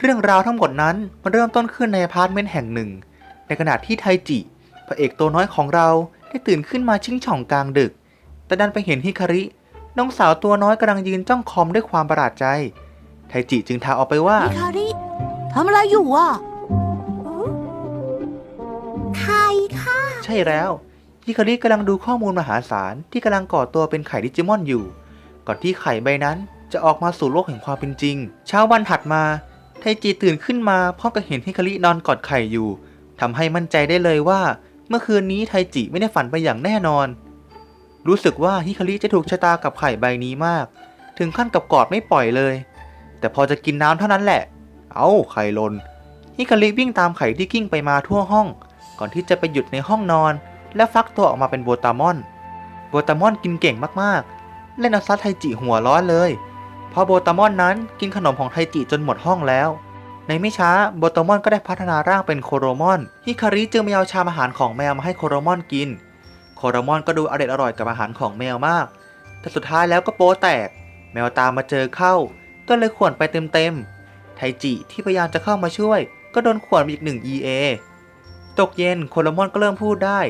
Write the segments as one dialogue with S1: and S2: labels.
S1: เรื่องราวทั้งหมดนั้นมันเริ่มต้นขึ้นในอพาร์ตเมนต์แห่งหนึ่ง ในขณะที่ไทจิ พระเอกตัวน้อยของเราได้ตื่นขึ้นมาชิงช่องกลางดึก แต่ดันไปเห็นฮิคาริ น้องสาวตัวน้อยกำลังยืนจ้องคอมด้วยความประหลาดใจ ไทจิจึงท้าออกไปว่า
S2: มิคาริทำอะไรอยู่อะใครค่ะ
S1: ใช่แล้วฮิคาริกำลังดูข้อมูลมหาศาลที่กำลังก่อตัวเป็นไข่ดิจิมอนอยู่ ก่อนที่ไข่ใบนั้นจะออกมาสู่โลกแห่งความเป็นจริง เช้าวันถัดมา ไทจิตื่นขึ้นมาพร้อมกับเห็นฮิคารินอนกอดไข่อยู่ทำให้มั่นใจได้เลยว่า เมื่อคืนนี้ไทจิไม่ได้ฝันไปอย่างแน่นอน รู้สึกว่าฮิคาริจะถูกชะตากับไข่ใบนี้มาก ถึงขั้นกับกอดไม่ปล่อยเลย แต่พอจะกินน้ำเท่านั้นแหละ เอาไข่ลนฮิคาริวิ่งตามไข่ที่กิ้งไปมาทั่วห้อง ก่อนที่จะไปหยุดในห้องนอน และฟักตัวออกมาเป็นโบตามอนโบตามอนกินเก่งมากๆ เล่นเอาซัดไทจิหัวร้อนเลย เพราะโบตามอนนั้นกินขนมของไทจิจนหมดห้องแล้ว ในไม่ช้าโบตามอนก็ได้พัฒนาร่างเป็นโคโรมอนฮิคาริจึงไปเอาชามอาหารของแมวมาให้โคโรมอนกิน โคโรมอนก็ดูอร่อยอร่อยกับอาหารของแมวมาก แต่สุดท้ายแล้วก็โป๊แตก แมวตามมาเจอเข้า ก็เลยข่วนไปเต็มๆไทจิที่พยายามจะเข้ามาช่วย ก็โดนข่วนอีกหนึ่ง EA ตกเย็นโคโรมอนก็เริ่มพูดได้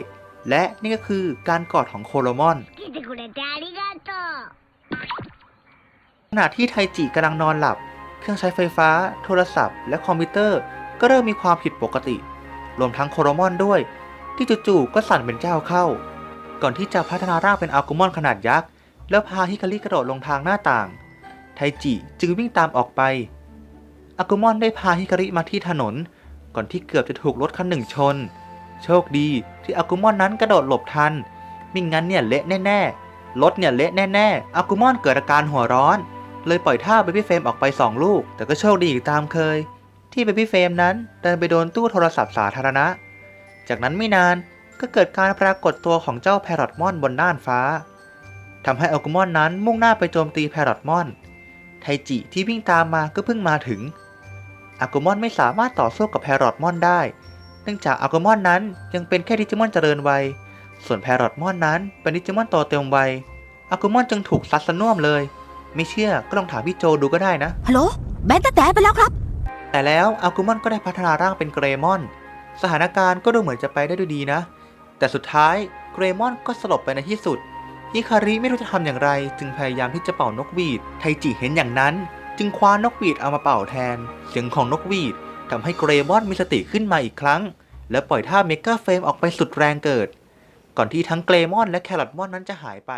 S1: และนี่ก็คือการกอดของโคโรมอน ขณะที่ไทจิกำลังนอนหลับ เครื่องใช้ไฟฟ้า โทรศัพท์ และคอมพิวเตอร์ก็เริ่มมีความผิดปกติ รวมทั้งโคโรมอนด้วย ที่จู่ๆก็สั่นเป็นเจ้าเข้า ก่อนที่จะพัฒนาร่างเป็นอัลกุมอนขนาดยักษ์ แล้วพาฮิคาริกระโดดลงทางหน้าต่าง ไทจิจึงวิ่งตามออกไปอัลกุมอนได้พาฮิคาริมาที่ถนน ก่อนที่เกือบจะถูกรถคันหนึ่งชน โชคดีที่อัลกุมอนนั้นกระโดดหลบทันม่งั้นเนี่ยเละแน่ๆรถเนี่ยเละแน่ๆอัลกุมอนเกิดอาการหัวร้อน เลยปล่อยท่าเบบี้เฟรมออกไป 2 ลูก แต่ก็โชคดีอีกตามเคย ที่เบบี้เฟรมนั้นเดินไปโดนตู้โทรศัพท์สาธารณะ จากนั้นไม่นานก็เกิดการปรากฏตัวของเจ้าแพรอตมอนบนน่านฟ้าทำให้อัลกุมอนนั้นมุ่งหน้าไปโจมตีแพรอตมอน ไทจิที่วิ่งตามมาก็เพิ่งมาถึงอัลกุมอนไม่สามารถต่อสู้กับแพรอตมอนได้ เนื่องจากอัลกุมอนนั้นยังเป็นแค่ดิจิมอนเจริญวัย ส่วนแพรอตมอนนั้นเป็นดิจิมอนโตเต็มวัยอัลกุมอนจึงถูกซัดสน่วมเลย ไม่เชื่อก็ลองถามพี่โจดูก็ได้นะ
S2: ฮัลโหลแบนตะแตนไปแล้วครับ
S1: แต่แล้วอัลกุมอนก็ได้พัฒนาร่างเป็นเกรมอน สถานการณ์ก็ดูเหมือนจะไปได้ด้วยดีนะ แต่สุดท้ายเกรมอนก็สลบไปในที่สุดฮิคาริไม่รู้จะทำอย่างไร จึงพยายามที่จะเป่านกหวีด ไทจิเห็นอย่างนั้น จึงคว้านกหวีดเอามาเป่าแทน เสียงของนกหวีดทำให้เกรมอนมีสติขึ้นมาอีกครั้ง และปล่อยท่าเมกาเฟรมออกไปสุดแรงเกิด ก่อนที่ทั้งเกรมอนและแครอทมอนนั้นจะหายไป